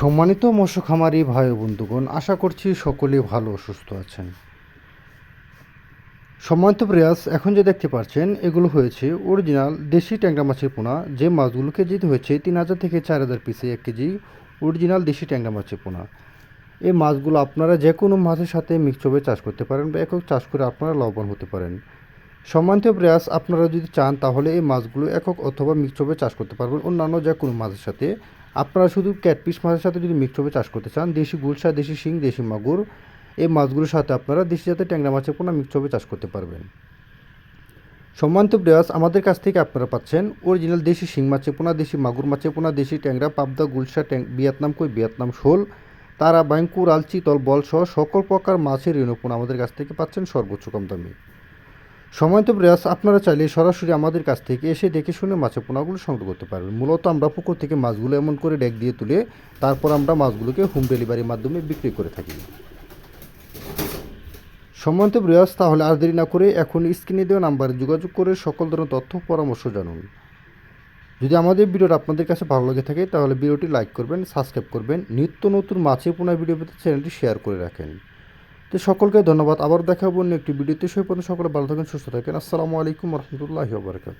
সম্মানিত মৎস্য খামারি ভাই বন্ধুগণ, আশা করছি সকলে ভালো সুস্থ আছেন। সম্মানিত প্রয়াস, এখন যে দেখতে পাচ্ছেন, এগুলো হয়েছে অরিজিনাল দেশি ট্যাংরা মাছের পোনা। যে মাছগুলো কেজিতে হয়েছে তিন হাজার থেকে চার হাজার পিসে এক কেজি অরিজিনাল দেশি ট্যাংরা মাছের পোনা। এই মাছগুলো আপনারা যে কোনো মাছের সাথে মিক্সভাবে চাষ করতে পারেন বা একক চাষ করে আপনারা লাভবান হতে পারেন। সম্মানিত প্রয়াস আপনারা যদি চান, তাহলে এই মাছগুলো একক অথবা মিক্সভাবে চাষ করতে পারবেন। অন্যান্য যে কোনো মাছের সাথে। আপনারা শুধু ক্যাটপিস মাছের সাথে যদি মিক্সভাবে চাষ করতে চান, দেশি গুলশা, দেশি শিং, দেশি মাগুর, এই মাছগুলোর সাথে আপনারা দেশি জাতের ট্যাংরা মাছের পোনা মিক্সভাবে চাষ করতে পারবেন। সম্মানিত প্রয়াস আমাদের কাছ থেকে আপনারা পাচ্ছেন অরিজিনাল দেশি শিং মাছের পোনা, দেশি মাগুর মাছের পোনা, দেশি ট্যাংরা, পাবদা, গুলশা, ট্যাং, ভিয়েতনাম কই, ভিয়েতনাম শোল তারা বাইঙ্কুর আলচি তল বল সহ সকল প্রকার মাছের ঋণপোনা আমাদের কাছ থেকে পাচ্ছেন সর্বোচ্চ কম দামে। সময়ত প্রয়াস আপনারা চাইলে সরাসরি আমাদের কাছ থেকে এসে দেখে শুনে মাছের পোনাগুলো সংগ্রহ করতে পারবেন। মূলত আমরা পুকুর থেকে মাছগুলো এমন করে ডেক দিয়ে তুলে তারপর আমরা মাছগুলোকে হোম ডেলিভারির মাধ্যমে বিক্রি করে থাকি। সম্মানিত প্রয়াস তাহলে আর দেরি না করে এখন স্ক্রিনে দেওয়া নাম্বারে যোগাযোগ করে সকল ধরনের তথ্য পরামর্শ জানুন। যদি আমাদের ভিডিওটা আপনাদের কাছে ভালো লাগে থাকে, তাহলে ভিডিওটি লাইক করবেন, সাবস্ক্রাইব করবেন, নিত্য নতুন মাছের পোনা ভিডিও পেতে চ্যানেলটি শেয়ার করে রাখেন। তো সকলকে ধন্যবাদ। আবার দেখাবো অন্য একটি ভিডিওতে। সেই পর্যন্ত সকলে ভালো থাকেন, সুস্থ থাকেন। আসসালামু আলাইকুম রহমতুল্লাহি বারকাত